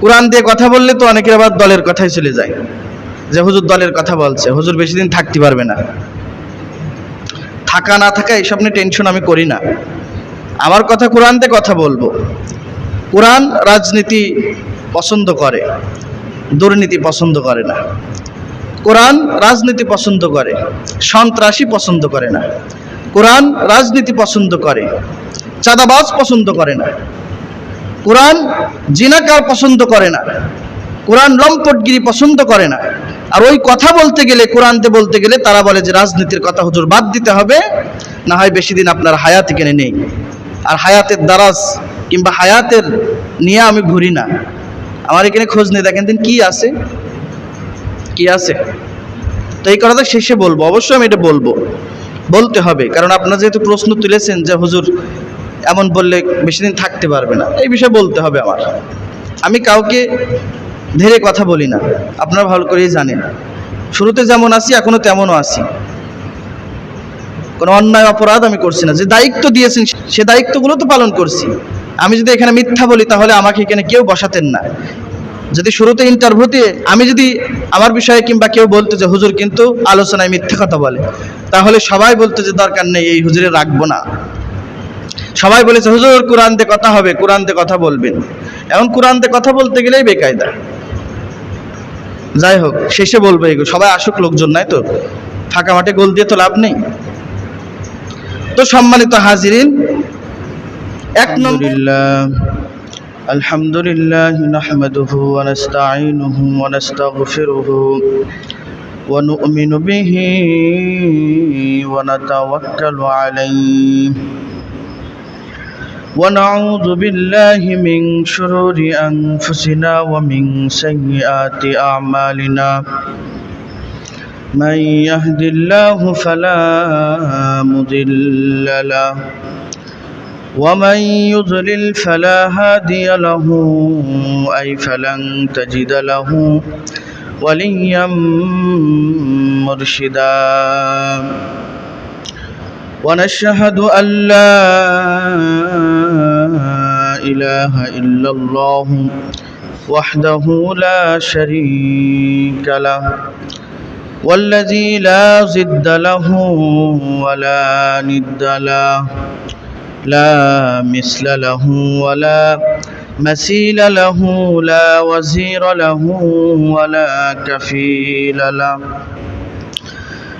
কোরআন দিয়ে কথা বললে তো অনেকের আবার দলের কথাই চলে যায়। যে হুজুর দলের কথা বলছে, হুজুর বেশি দিন থাকতে পারবে না। থাকা না থাকা এইসব নিয়ে টেনশন আমি করি না। আমার কথা কোরআন দিয়ে কথা বলব। কোরআন রাজনীতি পছন্দ করে, দুর্নীতি পছন্দ করে না। কোরআন রাজনীতি পছন্দ করে, সন্ত্রাসী পছন্দ করে না। কোরআন রাজনীতি পছন্দ করে, চাঁদাবাজ পছন্দ করে না। কোরআন জিনাকার পছন্দ করে না। কোরআন লম্পটগিরি পছন্দ করে না। আর ওই কথা বলতে গেলে, কোরআনতে বলতে গেলে তারা বলে যে রাজনীতির কথা হুজুর বাদ দিতে হবে, না হয় বেশি দিন আপনার হায়াত এখানে নেই। আর হায়াতের দ্বারাজ কিংবা হায়াতের নিয়ে আমি ঘুরি না। আমার এখানে খোঁজ নিয়ে দেখেন দিন কী আছে? কি আছে? তো এই কথাটা শেষে বলব, অবশ্যই আমি এটা বলব। বলতে হবে, কারণ আপনারা যেহেতু প্রশ্ন তুলেছেন যে হুজুর এমন বললে বেশি দিন থাকতে পারবে না। এই বিষয়ে বলতে হবে আমার। আমি কাউকে ধীরে কথা বলি না। আপনারা ভালো করেই জানেন। শুরুতে যেমন আছি, এখনও তেমনও আছি। কোনো অন্যায়, অপরাধ আমি করছি না। যে দায়িত্ব দিয়েছেন, সে দায়িত্বগুলো তো পালন করছি। আমি যদি এখানে মিথ্যা বলি, তাহলে আমাকে এখানে কেউ বসাতেন না। যদি শুরুতে ইন্টারভিউতে আমি যদি আমার বিষয়ে কিংবা কেউ বলতো যে, হুজুর, কিন্তু আলোচনায় মিথ্যা কথা বলে। তাহলে সবাই বলতো যে, দরকার নেই, এই হুজুরে রাখব না। সবাই বলেছে হুজুর কোরআন দিয়ে কথা হবে কোরআন দিয়ে কথা বলবেন এখন কোরআন দিয়ে কথা বলতে গেলেই বেকায়দা যাই হোক শেষে বলবো এগুলো সবাই আসুক লোকজন নাই তো ফাঁকা মাঠে গোল দিয়ে তো লাভ নেই তো সম্মানিত হাজিরিন এক নম্বর الحمد لله نحمده ونستعينه ونستغفره ونؤمن به ونتوكل عليه ونعوذ بالله من شرور أنفسنا ومن سيئات أعمالنا من يهد الله فلا مضل له ومن يضلل فلا هادي له أي فلن تجد له وليا مرشدا ونشهد أن لا إله إلا الله وحده لا شريك له والذي لا ضد له ولا ند له لا مثل له ولا مثيل له لا وزير له ولا كفيل له.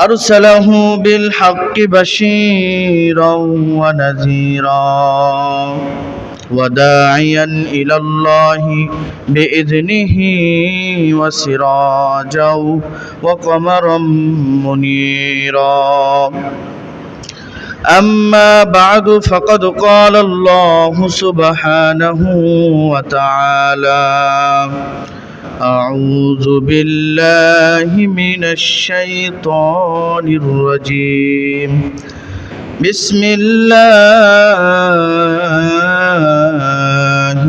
أرسله بالحق بشيرا ونذيرا وداعيا إلى الله بإذنه وسراجا وقمرا منيرا أما بعد فقد قال الله سبحانه وتعالى أعوذ بالله من الشيطان الرجيم. بسم الله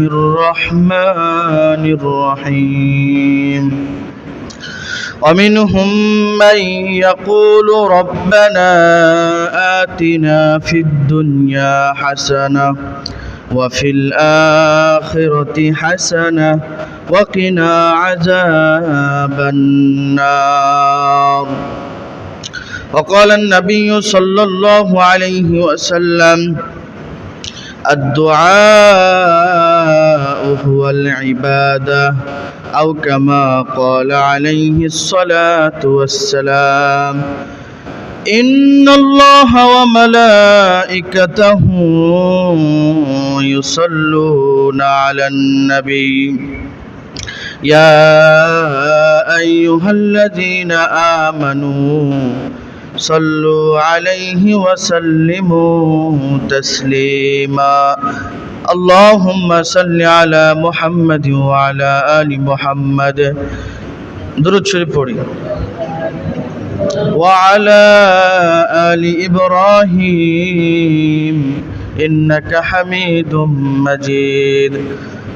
الرحمن الرحيم. ومنهم من يقول ربنا آتنا في الدنيا حسنة وفي الآخرة حسنة وقنا عذاب النار. وقال النبي صلى الله عليه وسلم الدعاء هو العبادة. أو كما قال عليه الصلاة والسلام إن الله وملائكته يصلون على النبي. يا أيها الذين آمنوا صلوا عليه وسلموا تسليما. اللهم صل على محمد وعلى آل محمد. درود شريف وعلى آل إبراهيم إنك حميد مجيد.